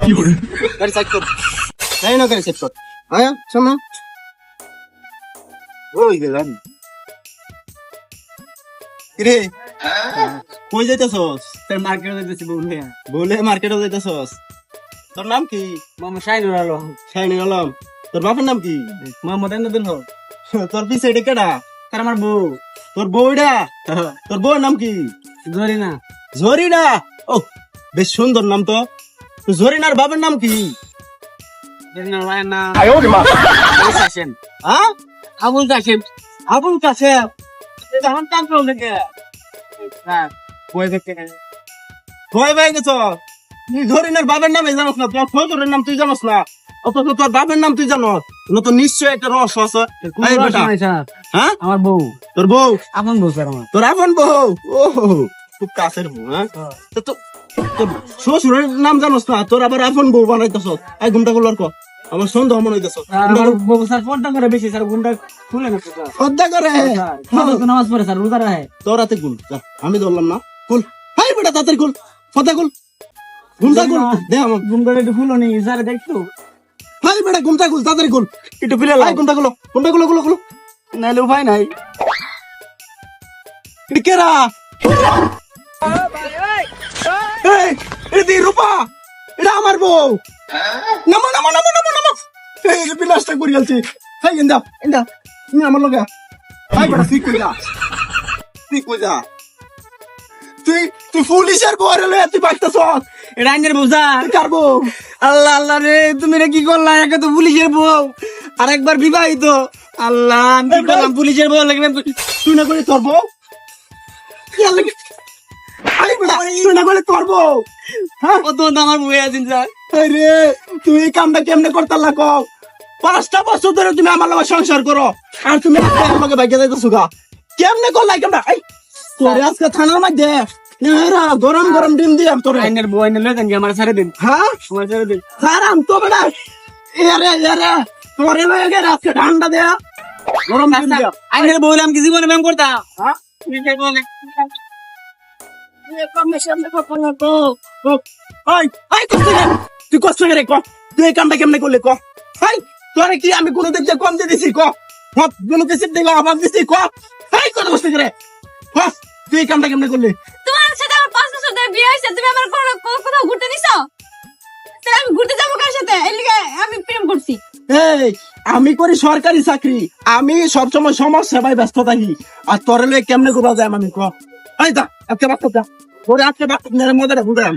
গাড়ি সাইড কর এই না গাড়ি সাইড কর আয়া সামনে ওই গেলাম কিরে কই যাইতাছস তোর মার্কেটে যাইতেছি বলে বলে মার্কেটে যাইতাছস তোর নাম কি মামা শাইনুর আলম শাইনি আলম তোর বাপের নাম কি মোহাম্মদ এন্দাদিন হোক তোর পিছে এটা কেডা তার আমার বউ তোর বউটা তোর বউর নাম কি ধরি না ঝরিনা ও বেশ সুন্দর নাম তো তো ঝরিনার বাবার নাম কি? ভাইয়ের নাম হ্যাঁ আবুল আবুল কাসেম হ্যাঁ। দেখতে গেছ? তুই বাবার নামে জানোস না? তোর ফজরের নাম তুই জানোস না? অথচ তোর বাবার নাম তুই জানোস? না তো নিশ্চয় একটা রহস্য আছে। হ্যাঁ? আমার বউ। তোর বউ? আপন বউ স্যার আমার। তোর আপন বউ? ও খুব কাছের বউ হ্যাঁ। তো তো শ্বশুরের নাম জানোস না? তোর আবার আপন বউ বানাইতেছ। এই ঘুমটা গুলো কর আমার সন্দেহ মনে হইতেছ আর স্যার পর্দা করে বেশি স্যার গুন্ডা খুলে না শ্রদ্ধা করে? নামাজ পড়ে স্যার রোজা রাখে। তোর হাতে গুল আমি ধরলাম না। কুল হাই বেটা তাড়াতাড়ি কুল ফতা কুল ঘুমটা কুল দে আমার। গুন্ডা একটু ফুলো নি স্যার দেখতো হাই বেটা ঘুমটা কুল তাড়াতাড়ি কুল একটু ফিলে হাই ঘুমটা গুলো ঘুমটা গুলো গুলো গুলো নাইলে উপায় নাই। কেরা? এই এটা রূপা এটা আমার বউ। নামো নামো নামো নামো নামো। এই যে বিলাসটা করি আলছি হাই ইন্দা ইন্দা তুমি আমার লগে হাই বেটা তুই কই যা? তুই কই যা? তুই তুই পুলিশের বউ লয়ে তুই বাঁচতেছ এটা আইনের কার বউ? আল্লাহ আল্লাহ রে তুমি রে কি করলা? একে তো পুলিশের বউ। আর একবার বিবাহিত। আল্লাহ পুলিশের বউ লাগবে। তুই না করে তোর বউ? আই বেটা তুই না করে তোর বউ হ্যাঁ কত আমার বউ আছেন স্যার আরে তুই এই কামটা কেমনে করতে লাগো? পাঁচটা বছর ধরে তুমি আমার লগে সংসার করো আর তুমি লগে বাইকে যাইতেছো গা। কেমনে করলাই এই তোরে আজকে থানার মধ্যে গরম গরম ডিম দিলাম তোরে আইনের বউ আইনের লয়ে আমার ছেড়ে দিন। হ্যাঁ? আমার দিন। হারাম তো বেটা। এরে এরে তোরে লয়ে গেলে আজকে ঠান্ডা দেয়া। গরম ডিম দিয়া। আইনের বউ আমি কি জীবনে ব্যায়াম করতাম? হ্যাঁ? তুই কষ্ট করে ক। তুই এই কামটা কেমনে করলে ক? হাই তোরে কি আমি কোনো দিক দিয়ে কম দিয়ে দিছি ক? কোনো কিছু দিকে অভাব দিছি ক? হাই কত কষ্ট করে ক তুই এই কামটা কেমনে করলি? তোমার সাথে আমার পাঁচ বছর ধরে বিয়ে হয়েছে তুমি আমার কোনো কো- কোথাও ঘুরতে নিছো আমি ঘুরতে যাব কার সাথে? এই লিগে আমি প্রেম করছি। এই আমি করি সরকারি চাকরি আমি সবসময় সমাজ সেবায় ব্যস্ত থাকি। আর তোরে কেমনে করা যায় আমি ক? এই দা আজকে বাচ্চা দা ওরে আজকে বাচ্চা মজাটা বুঝলাম।